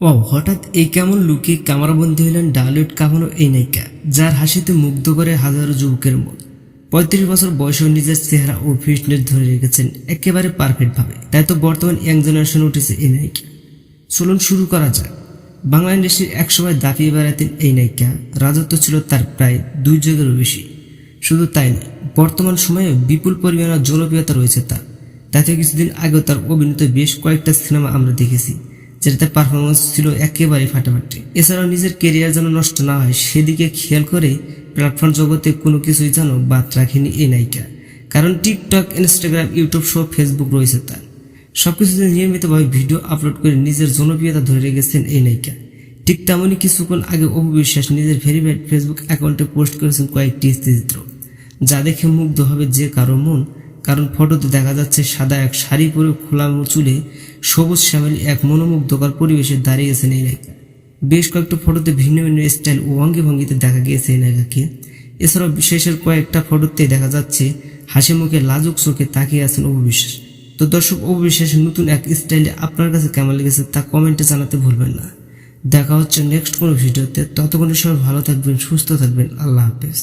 ও হঠাৎ এই কেমন লুকে কামারবন্দী হলেন ডালুট কামানো এই নায়িকা, যার হাসিতে মুগ্ধ করে হাজারো যুবকের মন। পঁয়ত্রিশ বছর বয়সেও নিজের চেহারা ও ফিটনেস ধরে রেখেছেন একেবারে পারফেক্ট ভাবে তাই তো বর্তমান ইয়াং জেনারেশন উঠেছে এই নায়িকা। চলুন শুরু করা যাক। বাংলা ইন্ডাস্ট্রির একসময় দাপিয়ে বেড়াতেন এই নায়িকা, রাজত্ব ছিল তার প্রায় দুই যুগেরও বেশি। শুধু তাই নয়, বর্তমান সময়ে বিপুল পরিমাণে জনপ্রিয়তা রয়েছে তার। তাতে কিছুদিন আগেও তার অভিনীত বেশ কয়েকটা সিনেমা আমরা দেখেছি। যেটাতে পারফরমেন্স ছিল একেবারে ফাটাফাটি। এছাড়াও নিজের কেরিয়ার যেন নষ্ট না হয়, সেদিকে খেয়াল করে প্ল্যাটফর্ম জগতে কোনো কিছুই যেন বাদ রাখেনি এই নায়িকা। কারণ টিকটক ইনস্টাগ্রাম ইউটিউব সহ ফেসবুক রয়েছে তার। সব কিছুতে নিয়মিতভাবে ভিডিও আপলোড করে নিজের জনপ্রিয়তা ধরে রেখেছেন এই নায়িকা। ঠিক তেমনই কিছুক্ষণ আগে অপু বিশ্বাস নিজের ভেরিফাইড ফেসবুক অ্যাকাউন্টে পোস্ট করেছেন কয়েকটি স্থিরচিত্র যা দেখে মুগ্ধ হবে যে কারও মন কারণ ফটোতে দেখা যাচ্ছে সাদা এক শাড়ি পরে খোলা চুলে সবুজ শ্যামেলি এক মনোমুগ্ধকর পরিবেশে দাঁড়িয়েছেন এই নায়িকা। বেশ কয়েকটা ফটোতে ভিন্ন ভিন্ন স্টাইল ও অঙ্গে ভঙ্গিতে দেখা গিয়েছে এই নায়িকাকে। এছাড়াও বিশেষের কয়েকটা ফটোতে দেখা যাচ্ছে হাসি মুখে লাজুক চোখে তাকিয়ে আছেন অবিশ্বাস তো দর্শক অবিশ্বাসের নতুন এক স্টাইলে আপনার কাছে কেমন লেগেছে তা কমেন্টে জানাতে ভুলবেন না। দেখা হচ্ছে নেক্সট কোনো ভিডিওতে। ততক্ষণে সবাই ভালো থাকবেন, সুস্থ থাকবেন। আল্লাহ হাফেজ।